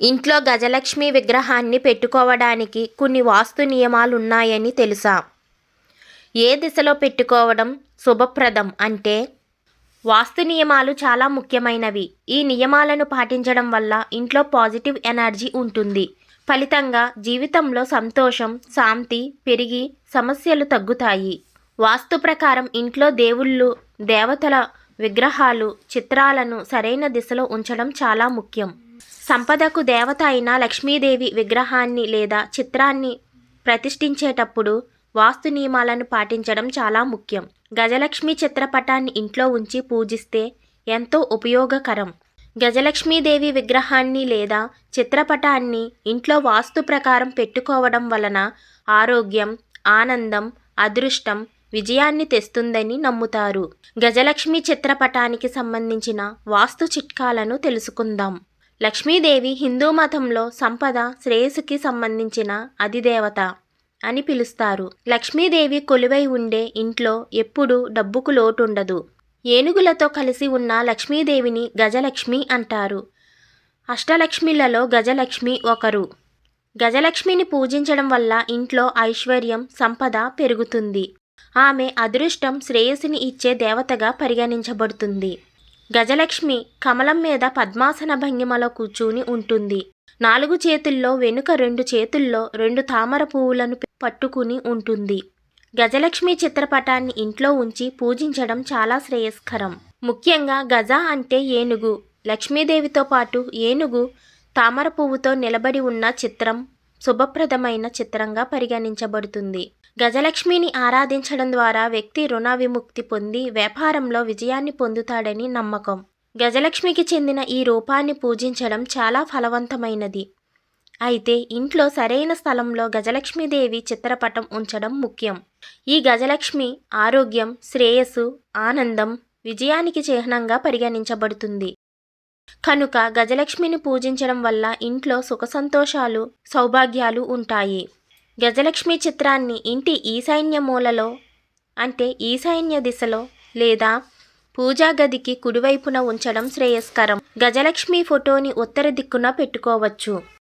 ఇంట్లో గజలక్ష్మి విగ్రహాన్ని పెట్టుకోవడానికి కొన్ని వాస్తు నియమాలున్నాయని తెలుసా? ఏ దిశలో పెట్టుకోవడం శుభప్రదం అంటే? వాస్తు నియమాలు చాలా ముఖ్యమైనవి. ఈ నియమాలను పాటించడం వల్ల ఇంట్లో పాజిటివ్ ఎనర్జీ ఉంటుంది. ఫలితంగా జీవితంలో సంతోషం శాంతి పెరిగి సమస్యలు తగ్గుతాయి. వాస్తు ప్రకారం ఇంట్లో దేవుళ్ళు దేవతల విగ్రహాలు చిత్రాలను సరైన దిశలో ఉంచడం చాలా ముఖ్యం. సంపదకు దేవత అయిన లక్ష్మీదేవి విగ్రహాన్ని లేదా చిత్రాన్ని ప్రతిష్ఠించేటప్పుడు వాస్తు నియమాలను పాటించడం చాలా ముఖ్యం. గజలక్ష్మి చిత్రపటాన్ని ఇంట్లో ఉంచి పూజిస్తే ఎంతో ఉపయోగకరం. గజలక్ష్మీదేవి విగ్రహాన్ని లేదా చిత్రపటాన్ని ఇంట్లో వాస్తు ప్రకారం పెట్టుకోవడం వలన ఆరోగ్యం ఆనందం అదృష్టం విజయాన్ని తెస్తుందని నమ్ముతారు. గజలక్ష్మి చిత్రపటానికి సంబంధించిన వాస్తు చిట్కాలను తెలుసుకుందాం. లక్ష్మీదేవి హిందూ మతంలో సంపద శ్రేయస్సుకి సంబంధించిన అధిదేవత అని పిలుస్తారు. లక్ష్మీదేవి కొలువై ఉండే ఇంట్లో ఎప్పుడూ డబ్బుకు లోటుండదు. ఏనుగులతో కలిసి ఉన్న లక్ష్మీదేవిని గజలక్ష్మి అంటారు. అష్టలక్ష్మిలలో గజలక్ష్మి ఒకరు. గజలక్ష్మిని పూజించడం వల్ల ఇంట్లో ఐశ్వర్యం సంపద పెరుగుతుంది. ఆమె అదృష్టం శ్రేయస్సుని ఇచ్చే దేవతగా పరిగణించబడుతుంది. గజలక్ష్మి కమలం మీద పద్మాసన భంగిమలో కూర్చుని ఉంటుంది. నాలుగు చేతుల్లో వెనుక రెండు చేతుల్లో రెండు తామర పువ్వులను పట్టుకుని ఉంటుంది. గజలక్ష్మి చిత్రపటాన్ని ఇంట్లో ఉంచి పూజించడం చాలా శ్రేయస్కరం. ముఖ్యంగా గజ అంటే ఏనుగు. లక్ష్మీదేవితో పాటు ఏనుగు తామర పువ్వుతో నిలబడి ఉన్న చిత్రం శుభప్రదమైన చిత్రంగా పరిగణించబడుతుంది. గజలక్ష్మిని ఆరాధించడం ద్వారా వ్యక్తి రుణ విముక్తి పొంది వ్యాపారంలో విజయాన్ని పొందుతాడని నమ్మకం. గజలక్ష్మికి చెందిన ఈ రూపాన్ని పూజించడం చాలా ఫలవంతమైనది. అయితే ఇంట్లో సరైన స్థలంలో గజలక్ష్మీదేవి చిత్రపటం ఉంచడం ముఖ్యం. ఈ గజలక్ష్మి ఆరోగ్యం శ్రేయస్సు ఆనందం విజయానికి చిహ్నంగా పరిగణించబడుతుంది. కనుక గజలక్ష్మిని పూజించడం వల్ల ఇంట్లో సుఖ సంతోషాలు సౌభాగ్యాలు ఉంటాయి. గజలక్ష్మి చిత్రాన్ని ఇంటి ఈశాన్య మూలలో అంటే ఈశాన్య దిశలో లేదా పూజా గదికి కుడివైపున ఉంచడం శ్రేయస్కరం. గజలక్ష్మి ఫోటోని ఉత్తర దిక్కున పెట్టుకోవచ్చు.